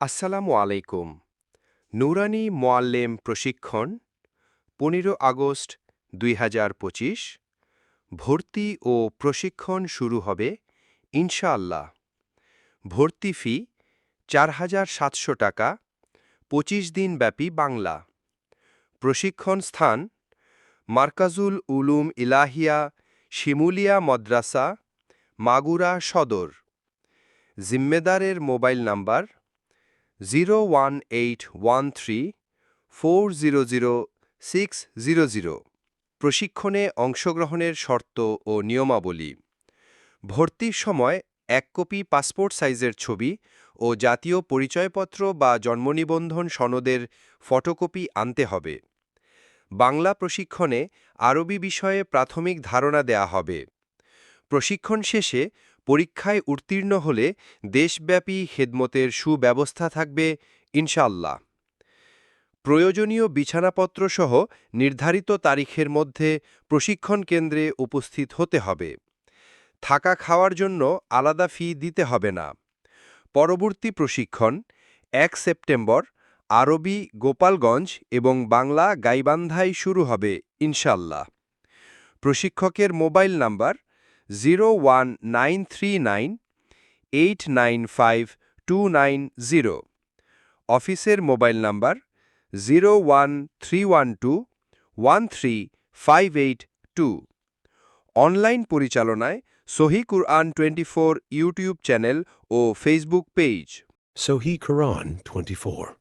আসসালামু আলাইকুম। নুরানি মোয়াল্লেম প্রশিক্ষণ, পনেরো আগস্ট দুই হাজার পঁচিশ। ভর্তি ও প্রশিক্ষণ শুরু হবে ইনশাআল্লাহ। ভর্তি ফি চার হাজার সাতশো টাকা, পঁচিশ দিন ব্যাপী বাংলা। প্রশিক্ষণ স্থান, মার্কাজুল উলুম ইলাহিয়া, শিমুলিয়া মদ্রাসা, মাগুরা সদর। জিম্মেদারের mobile number zero one eight one three four zero zero six zero zero প্রশিক্ষণে অংশগ্রহণের শর্ত ও নিয়মাবলী। ভর্তির সময় এক কপি পাসপোর্ট সাইজের ছবি ও জাতীয় পরিচয়পত্র বা জন্মনিবন্ধন সনদের ফটোকপি আনতে হবে। বাংলা প্রশিক্ষণে আরবি বিষয়ে প্রাথমিক ধারণা দেয়া হবে। প্রশিক্ষণ শেষে পরীক্ষায় উত্তীর্ণ হলে দেশব্যাপী খেদমতের সুব্যবস্থা থাকবে ইনশাল্লাহ প্রয়োজনীয় বিছানাপত্র সহ নির্ধারিত তারিখের মধ্যে প্রশিক্ষণ কেন্দ্রে উপস্থিত হতে হবে। থাকা খাওয়ার জন্য আলাদা ফি দিতে হবে না। পরবর্তী প্রশিক্ষণ, এক সেপ্টেম্বর, আরবি, গোপালগঞ্জ এবং বাংলা গাইবান্ধায় শুরু হবে ইনশাল্লাহ প্রশিক্ষকের mobile number zero one nine three nine eight nine five two nine zero অফিসের mobile number zero one three one two one three five eight two online পরিচালনায় Sohi Quran twenty YouTube channel ও Facebook page. Sohi Quran 24.